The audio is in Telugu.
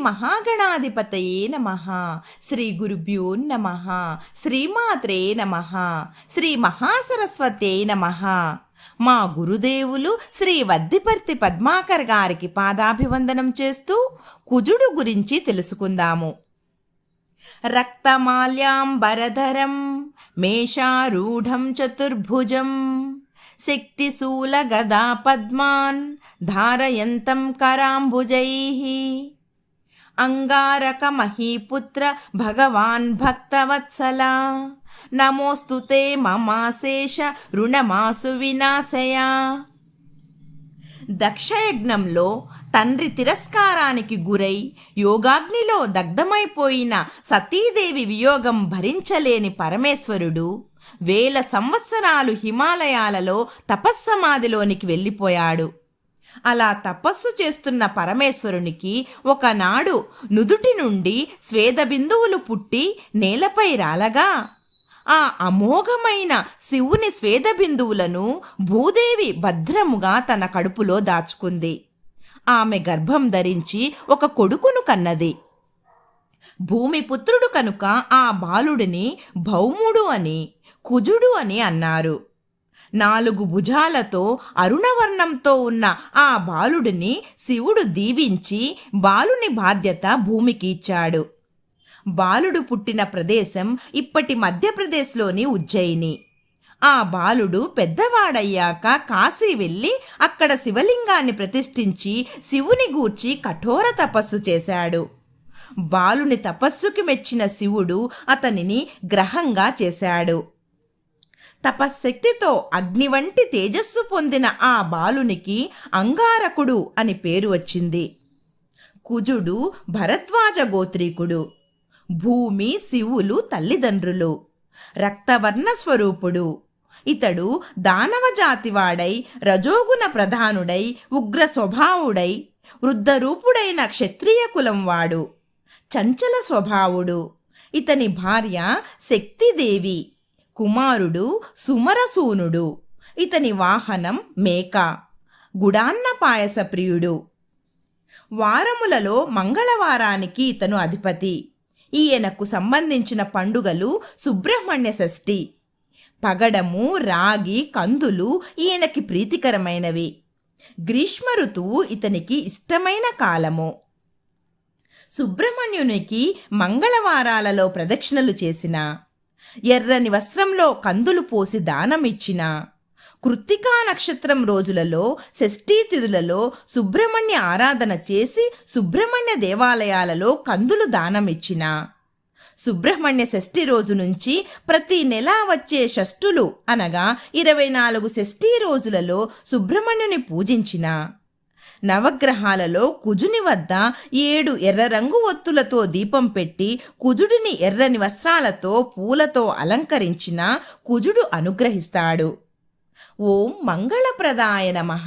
మహాగణాధిపతయే నమ. శ్రీ గురుభ్యో నమ. శ్రీమాత్రే నమ. శ్రీ మహాసరస్వతే నమ. మా గురుదేవులు శ్రీ వద్దిపర్తి పద్మాకర్ గారికి పాదాభివందనం చేస్తూ కుజుడు గురించి తెలుసుకుందాము. రక్తమాల్యాంబరధరం మేషారూఢం చతుర్భుజం శక్తిశూలగదా పద్మాన్ ధారయంతం కరాంబుజై. అంగారకమహీపుత్ర భగవాన్ భక్తవత్సల. నమోస్తు తే మమాశేష రుణమాసు వినాశయ. దక్షయజ్ఞంలో తండ్రి తిరస్కారానికి గురై యోగాగ్నిలో దగ్ధమైపోయిన సతీదేవి వియోగం భరించలేని పరమేశ్వరుడు వేల సంవత్సరాలు హిమాలయాలలో తపస్సమాధిలోనికి వెళ్ళిపోయాడు. అలా తపస్సు చేస్తున్న పరమేశ్వరునికి ఒకనాడు నుదుటి నుండి స్వేద బిందువులు పుట్టి నేలపై రాలగా. ఆ అమోఘమైన శివుని స్వేద బిందువులను భూదేవి భద్రముగా తన కడుపులో దాచుకుంది. ఆమె గర్భం ధరించి ఒక కొడుకును కన్నది. భూమిపుత్రుడు కనుక ఆ బాలుడిని భౌముడు అని కుజుడు అని అన్నారు. నాలుగు భుజాలతో అరుణవర్ణంతో ఉన్న ఆ బాలుడిని శివుడు దీవించి బాలుని బాధ్యత భూమికి ఇచ్చాడు. బాలుడు పుట్టిన ప్రదేశం ఇప్పటి మధ్యప్రదేశ్లోని ఉజ్జయిని. ఆ బాలుడు పెద్దవాడయ్యాక కాశీ వెళ్ళి అక్కడ శివలింగాన్ని ప్రతిష్ఠించి శివుని గూర్చి కఠోర తపస్సు చేశాడు. బాలుని తపస్సుకి మెచ్చిన శివుడు అతనిని గ్రహంగా చేశాడు. తపశ్శక్తితో అగ్ని వంటి తేజస్సు పొందిన ఆ బాలునికి అంగారకుడు అని పేరు వచ్చింది. కుజుడు భరద్వాజ గోత్రీకుడు. భూమి శివులు తల్లిదండ్రులు. రక్తవర్ణ స్వరూపుడు. ఇతడు దానవ జాతివాడై రజోగుణ ప్రధానుడై ఉగ్ర స్వభావుడై వృద్ధరూపుడైన క్షత్రియ కులం వాడు. చంచల స్వభావుడు. ఇతని భార్య శక్తిదేవి. కుమారుడు సుమరసూనుడు. ఇతని వాహనం మేక. గుడాన్న పాయస ప్రియుడు. వారములలో మంగళవారానికి ఇతను అధిపతి. ఈయనకు సంబంధించిన పండుగలు సుబ్రహ్మణ్య షష్ఠి. పగడము రాగి కందులు ఈయనకి ప్రీతికరమైనవి. గ్రీష్మ ఋతువు ఇతనికి ఇష్టమైన కాలము. సుబ్రహ్మణ్యునికి మంగళవారాలలో ప్రదక్షిణలు చేసిన ఎర్రని వస్త్రంలో కందులు పోసి దానమిచ్చిన కృత్తికా నక్షత్రం రోజులలో షష్ఠీ తిథులలో సుబ్రహ్మణ్య ఆరాధన చేసి సుబ్రహ్మణ్య దేవాలయాలలో కందులు దానమిచ్చిన సుబ్రహ్మణ్య షష్ఠి రోజు నుంచి ప్రతి నెల వచ్చే షష్ఠులు అనగా ఇరవై నాలుగు షష్ఠీ రోజులలో సుబ్రహ్మణ్యుని పూజించిన. నవగ్రహాలలో కుజుని వద్ద ఏడు ఎర్ర రంగు ఒత్తులతో దీపం పెట్టి కుజుడిని ఎర్రని వస్త్రాలతో పూలతో అలంకరించిన కుజుడు అనుగ్రహిస్తాడు. ఓం మంగళప్రదాయ నమః.